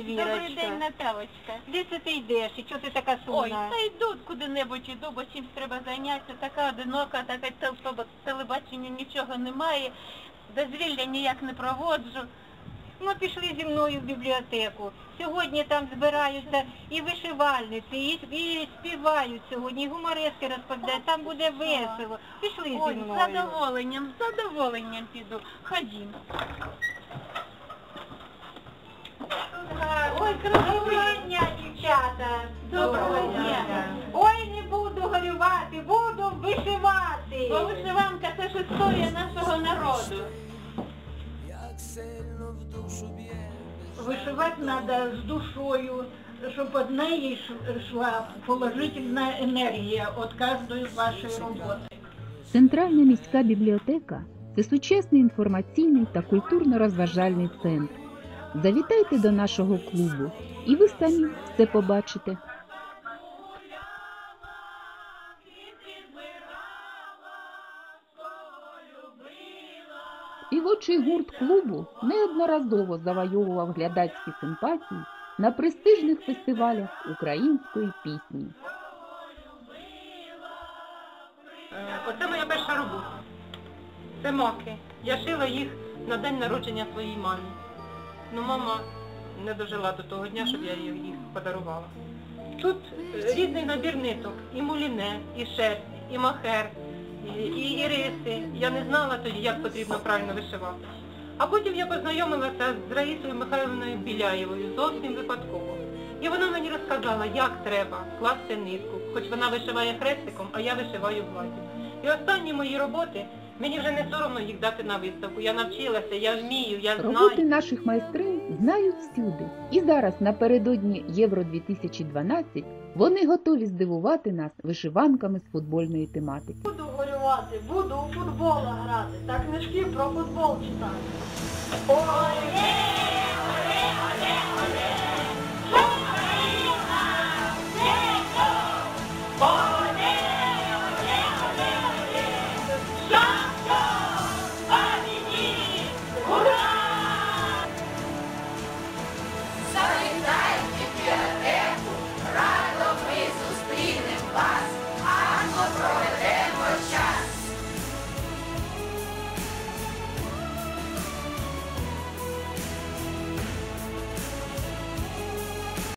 Добрий день, Наталочка. Де це ти йдеш? І чого ти така Ой, та йду куди-небудь іду, бо чимсь треба зайнятися. Така одинока, така тел- телебачення нічого немає. Дозвілля ніяк не проводжу. Ну, пішли зі мною в бібліотеку. Сьогодні там збираються і вишивальниці, і, і співають сьогодні, і гуморески розповідають, там буде весело. Пішли зі Ой, з задоволенням, з задоволенням піду. Ходім. Ой, доброго дня, дівчата. Доброго дня. Ой, не буду горювати, буду вишивати. Бо вишиванка це ж історія нашого народу. Вишивати треба з душою, щоб від неї ш- йшла положительна енергія від кожної вашої роботи. Центральна міська бібліотека це сучасний інформаційний та культурно-розважальний центр. Завітайте до нашого клубу, і ви самі все побачите. Співочий гурт клубу неодноразово завойовував глядацькі симпатії на престижних фестивалях української пісні. Оце моя перша робота. Це маки. Я шила їх на день народження своїй мамі. Ну, мама не дожила до того дня, щоб я їх подарувала. Тут е, різний набір ниток. І муліне, і шерсть, і махер, і, і іриси. Я не знала тоді, як потрібно правильно вишивати. А потім я познайомилася з Раїсою Михайловною Біляєвою зовсім випадково. І вона мені розказала, як треба класти нитку, хоч вона вишиває хрестиком, а я вишиваю гладдю. І останні мої роботи, мені вже не соромно їх дати на виставку. Я навчилася, я вмію, я Роботи знаю. наших майстринь знають всюди. І зараз напередодні Євро 2012 вони готові здивувати нас вишиванками з футбольної тематики. Буду горювати, буду у футбола грати, та книжки про футбол читати. Ой!